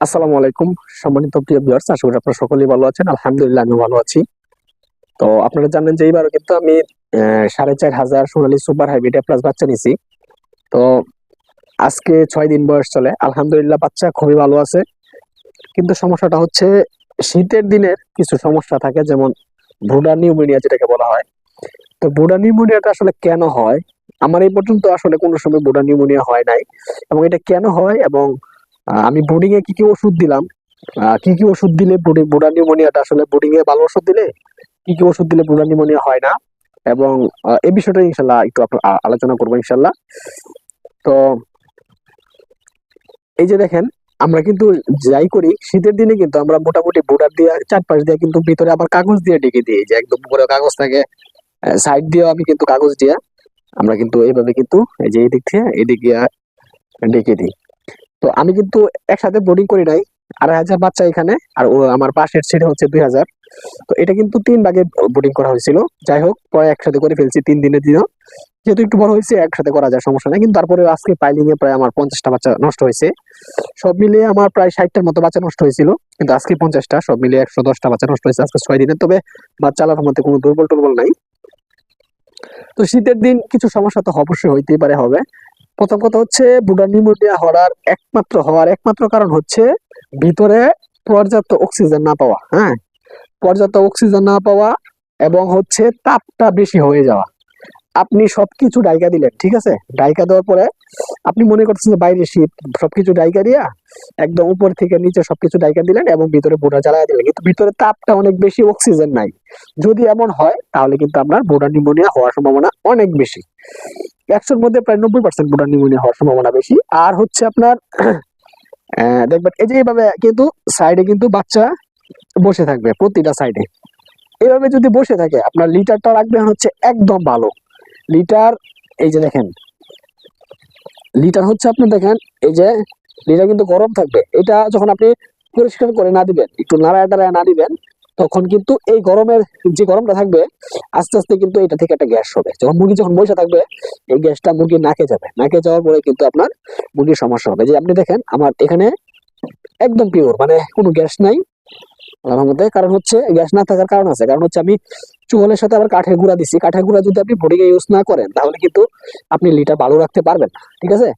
আসসালামু আলাইকুম, সম্মানিত প্রিয় ভিউয়ার্স আশা করি আপনারা সকলেই ভালো আছেন। আলহামদুলিল্লাহ আমি ভালো আছি। তো আপনারা জানেন যে এইবারও কিন্তু আমি সাড়ে চার হাজার সোনালী সুপার হাইব্রিড প্লাস বাচ্চা নিছি। তো আজকে ছয় দিন বয়স চলে। আলহামদুলিল্লাহ, বাচ্চা খুবই ভালো আছে। কিন্তু সমস্যাটা হচ্ছে, শীতের দিনের কিছু সমস্যা থাকে, যেমন ভুডা নিউমোনিয়া যেটাকে বলা হয়। তো ভুডা নিউমোনিয়াটা আসলে কেন হয়? আমার এই পর্যন্ত আসলে কোনো সময় ভুডা নিউমোনিয়া হয় নাই। এবং এটা কেন হয়? এবং আমি বোর্ডিং এ কি কি ওষুধ দিলাম? কি কি ওষুধ দিলে বুড়া নিউমোনিয়াটা আসলে বোর্ডিং এ ভালো ওষুধ দিলে? কি কি ওষুধ দিলে বুড়া নিউমোনিয়া হয় না? এবং এই বিষয়টা ইনশাল্লাহ একটু আলোচনা করব ইনশাল্লাহ। তো, এই যে দেখেন, আমরা কিন্তু যাই করি, শীতের দিনে কিন্তু আমরা মোটামুটি বোর্ডার দিয়ে চারপাশ দিয়ে কিন্তু ভিতরে আবার কাগজ দিয়ে ডেকে দিই। যে একদম উপরে কাগজ থাকে সাইড দিয়েও আমি কিন্তু কাগজ দিয়ে আমরা কিন্তু এইভাবে কিন্তু এই যে এই দিক থেকে এদিক দিয়ে ডেকে দিই। তো আমি কিন্তু একসাথে বোর্ডিং করি নাই। আড়াই হাজার বাচ্চা এখানে, আর আমার পাশের ছেলে হচ্ছে দুই হাজার। তো এটা কিন্তু তিন ভাগে বোর্ডিং করা হয়েছিল। যাই হোক, পরে একসাথে করে ফেলছি, তিন দিনের দিনও যেহেতু একটু বড় হয়েছে, একসাথে করা যায়, সমস্যা নাই। কিন্তু তারপরে আজকে পাইলিং এ প্রায় আমার পঞ্চাশটা বাচ্চা নষ্ট হয়েছে। সব মিলিয়ে আমার প্রায় ষাটটার মতো বাচ্চা নষ্ট হয়েছিল। কিন্তু আজকে পঞ্চাশটা, সব মিলিয়ে একশো দশটা বাচ্চা নষ্ট হয়েছে আজকে ছয় দিনের। তবে বাচ্চা আলার মধ্যে কোনো দুর্বল টুর্বল নাই। তো শীতের দিন কিছু সমস্যা তো অবশ্যই হইতেই পারে, হবে। প্রথম কথা হচ্ছে বুডা নিউমোনিয়া হওয়ার একমাত্র হওয়ার একমাত্র কারণ হচ্ছে ভিতরে পর্যাপ্ত অক্সিজেন না পাওয়া হ্যাঁ? পর্যাপ্ত অক্সিজেন না পাওয়া এবং হচ্ছে তাপটা বেশি হয়ে যাওয়া। আপনি সবকিছু ডাইকা দিলেন, ঠিক আছে? ডাইকা দেওয়ার পরে আপনি মনে করছেন যে বাইরে শীত সবকিছু ডাইকা দিয়া একদম উপর থেকে নিচে সবকিছু ডাইকা দিলেন এবং ভিতরে বুড়া জ্বালায় দিলেন। কিন্তু ভিতরে তাপটা অনেক বেশি অক্সিজেন নাই। যদি এমন হয়, তাহলে কিন্তু আপনার বুড়া নিউমোনিয়া হওয়ার সম্ভাবনা অনেক বেশি। একশোর মধ্যে প্রায় নব্বই পার্সেন্ট বুড়া নিউমোনিয়া হওয়ার সম্ভাবনা বেশি। আর হচ্ছে আপনার দেখবেন, এই যে এইভাবে কিন্তু সাইডে কিন্তু বাচ্চা বসে থাকবে, প্রতিটা সাইডে এইভাবে যদি বসে থাকে, আপনার লিটারটা রাখবেন হচ্ছে একদম ভালো। লিটার, এই যে দেখেন। লিটার হচ্ছে আপনি দেখেন, এই যে লিটার কিন্তু গরম থাকবে। এটা যখন আপনি পরিষ্কার করে না দিবেন, একটু নাড়ায় টাড়ায় না দিবেন, তখন কিন্তু এই গরমের যে গরমটা থাকবে, আস্তে আস্তে কিন্তু এটা থেকে একটা গ্যাস হবে। যখন মুরগি যখন বসে থাকবে, এই গ্যাসটা মুরগির নাকে যাবে। নাকে যাওয়ার পরে কিন্তু আপনার মুরগির সমস্যা হবে। যে আপনি দেখেন, আমার এখানে একদম পিওর মানে কোনো গ্যাস নাই, আল্লাহর মধ্যে কারণ হচ্ছে, গ্যাস না থাকার কারণ আছে। কারণ হচ্ছে আমি চুহলের সাথে আবার কাঠের গুঁড়া দিছি। কাঠের গুঁড়া যদি আপনি বোর্ডিং ইউজ না করেন, তাহলে কিন্তু আপনি লিটার ভালো রাখতে পারবেন ঠিক আছে?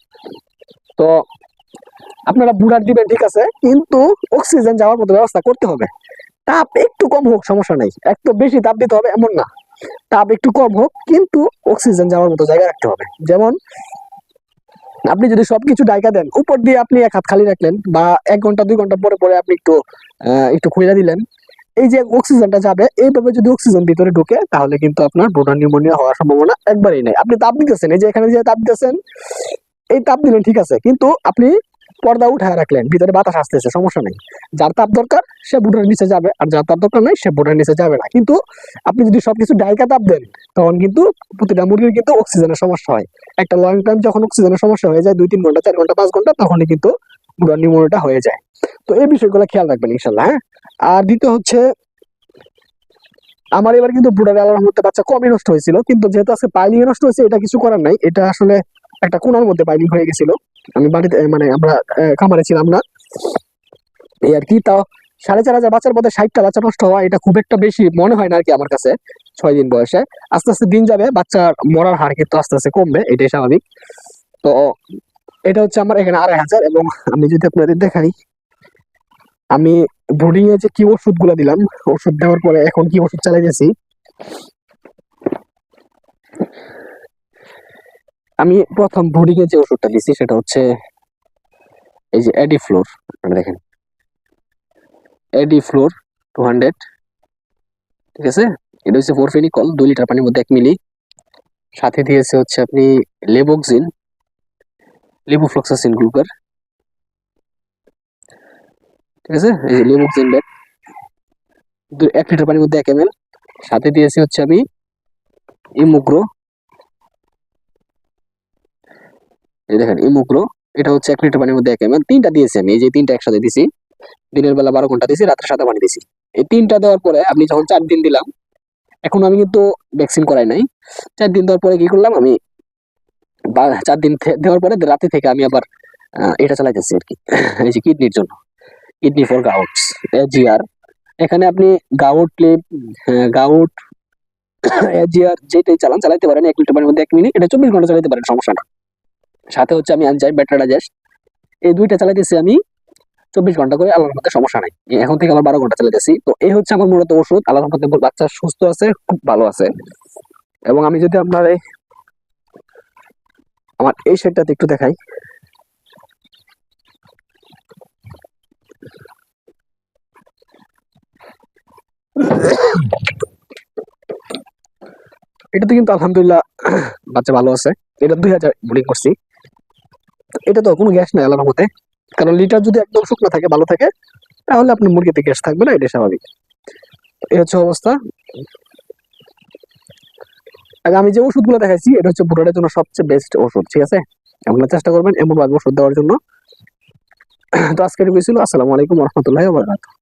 তো আপনারা বুড়ার দিবেন, ঠিক আছে? কিন্তু অক্সিজেন যাওয়ার মতো ব্যবস্থা করতে হবে। তাপ একটু কম হোক, সমস্যা নেই। একটু বেশি তাপ দিতে হবে, এমন না। তাপ একটু কম হোক, কিন্তু অক্সিজেন যাওয়ার মতো জায়গা রাখতে হবে। যেমন আপনি যদি সবকিছু ডাইকা দেন, উপর দিয়ে আপনি এক হাত খালি রাখলেন বা এক ঘণ্টা, দুই ঘণ্টা পরে পরে আপনি একটু একটু খুঁজে দিলেন এই যে অক্সিজেনটা যাবে, এইভাবে যদি অক্সিজেন ভিতরে ঢুকে, তাহলে কিন্তু আপনার ব্রোডার নিউমোনিয়া হওয়ার সম্ভাবনা একবারই নেই। আপনি তাপ দিতেছেন, এই যে এখানে যে তাপ দিতেছেন, এই তাপ দিলেন ঠিক আছে, কিন্তু আপনি পর্দা উঠায় রাখলেন, ভিতরে বাতাস আসতেছে, সমস্যা নেই। যার তাপ দরকার, সে বুটের নিচে যাবে, আর যার তাপ দরকার নেই, সে বুটের নিচে যাবে না। কিন্তু আপনি যদি সবকিছু ডাইকা তাপ দেন, তখন কিন্তু প্রতিটা মুরগির কিন্তু অক্সিজেনের সমস্যা হয়। একটা লং টাইম যখন অক্সিজেনের সমস্যা হয়ে যায়, দুই, তিন ঘণ্টা, চার ঘণ্টা, পাঁচ ঘণ্টা, তখনই কিন্তু বুড়ার নিউমোনিয়াটা হয়ে যায়। তো এই বিষয়গুলো খেয়াল রাখবেন ইনশাল্লাহ হ্যাঁ? আর দ্বিতীয় হচ্ছে, আমার এবার কিন্তু বুড়ার আল্লাহর মধ্যে বাচ্চা কমই নষ্ট হয়েছিল, কিন্তু যেহেতু আজকে পাইলিং নষ্ট হয়েছে, এটা কিছু করার নাই। এটা আসলে একটা কোনার মধ্যে পাইলিং হয়ে গেছিল। আমি বাড়িতে মানে আমরা খামারে ছিলাম না। এই আর কি তাও সাড়ে চার হাজার বাচ্চার মধ্যে ষাটটা বাচ্চা নষ্ট হওয়া, এটা খুব একটা বেশি মনে হয় না আর কি আমার কাছে, ছয় দিন বয়সে। আস্তে আস্তে দিন যাবে বাচ্চার মরার হার কিন্তু আস্তে আস্তে কমবে, এটাই স্বাভাবিক। তো, এটা হচ্ছে আমার এখানে আড়াই হাজার এবং আমি যদি আপনাদের দেখাই আমি বোর্ডিং এ যে কি ওষুধগুলা দিলাম, ওষুধ দেওয়ার পরে এখন কি ওষুধ চালাই গেছি আমি প্রথম বোর্ডিং এ যে ওষুধটা দিছি সেটা হচ্ছে এই যে এডি ফ্লোর আপনারা দেখেন। এডি ফ্লোর টু হান্ড্রেড ঠিক আছে? এটা হচ্ছে ফোর ফোরফেনিকল দুই লিটার পানির মধ্যে এক মিলি। সাথে দিয়েছে হচ্ছে আপনি লেবোক্সিন লেবোফ্লক্সাসিন গ্লুকার ঠিক আছে? এই লেবোক্সিন ব্যাগ এক লিটার পানির মধ্যে এক এম সাথে দিয়েছি হচ্ছে আমি ইমুগ্রো এই দেখেন ইমুগ্রো এটা হচ্ছে এক লিটার পানির মধ্যে এক এম তিনটা দিয়েছি আমি, এই যে তিনটা একসাথে দিছি। দিনের বেলা বারো ঘণ্টা দিছি, রাত্রে সাদা পানি দিছি। এই তিনটা দেওয়ার পরে আপনি যখন চার দিন দিলাম, এখন আমি কিন্তু ভ্যাকসিন করাই নাই। চার দিন দেওয়ার পরে কি করলাম, আমি চার দিন দেওয়ার পরে রাতে থেকে আমি আবার এটা চালাইতেছি আর কি, এই যে কিডনির জন্য। কিডনি ফর গাউটস এজিআর এখানে আপনি গাউট ক্লিপ গাউট এজিআর যেটাই চালান চালাতে পারেন এক লিটার মধ্যে এক মিনিট, এটা চব্বিশ ঘণ্টা চালাতে পারেন, সমস্যা না। সাথে হচ্ছে আমি আনজাই ব্যাটারা জ্যাস এই দুইটা চালাইতেছি আমি চব্বিশ ঘণ্টা করে, আল্লাহর মধ্যে সমস্যা নাই। এখন থেকে আমার বারো ঘণ্টা চালাইতেছি। তো এই হচ্ছে আমার মূলত ওষুধ, আল্লাহর মধ্যে বাচ্চা সুস্থ আছে, খুব ভালো আছে। এবং আমি যদি আপনার এই, আমার এই সেটটাতে একটু দেখাই। এটাতে কিন্তু আলহামদুলিল্লাহ বাচ্চা ভালো আছে। এটা দুই হাজার ব্রিডিং করছি। এটা তো কোনো গ্যাস নাই আল্লাহর মতে কারণ লিটার যদি একদম শুকনো থাকে, ভালো থাকে, তাহলে আপনার মুরগিতে গ্যাস থাকবে না এটা স্বাভাবিক। এই হচ্ছে অবস্থা। আমি যে ওষুধগুলো দেখাইছি, এটা হচ্ছে বুড়াটার জন্য সবচেয়ে বেস্ট ওষুধ, ঠিক আছে? আপনারা চেষ্টা করবেন এমন ওষুধ দেওয়ার জন্য। তো আজকে ছিল, আসসালামু আলাইকুম রহমতুল্লাহ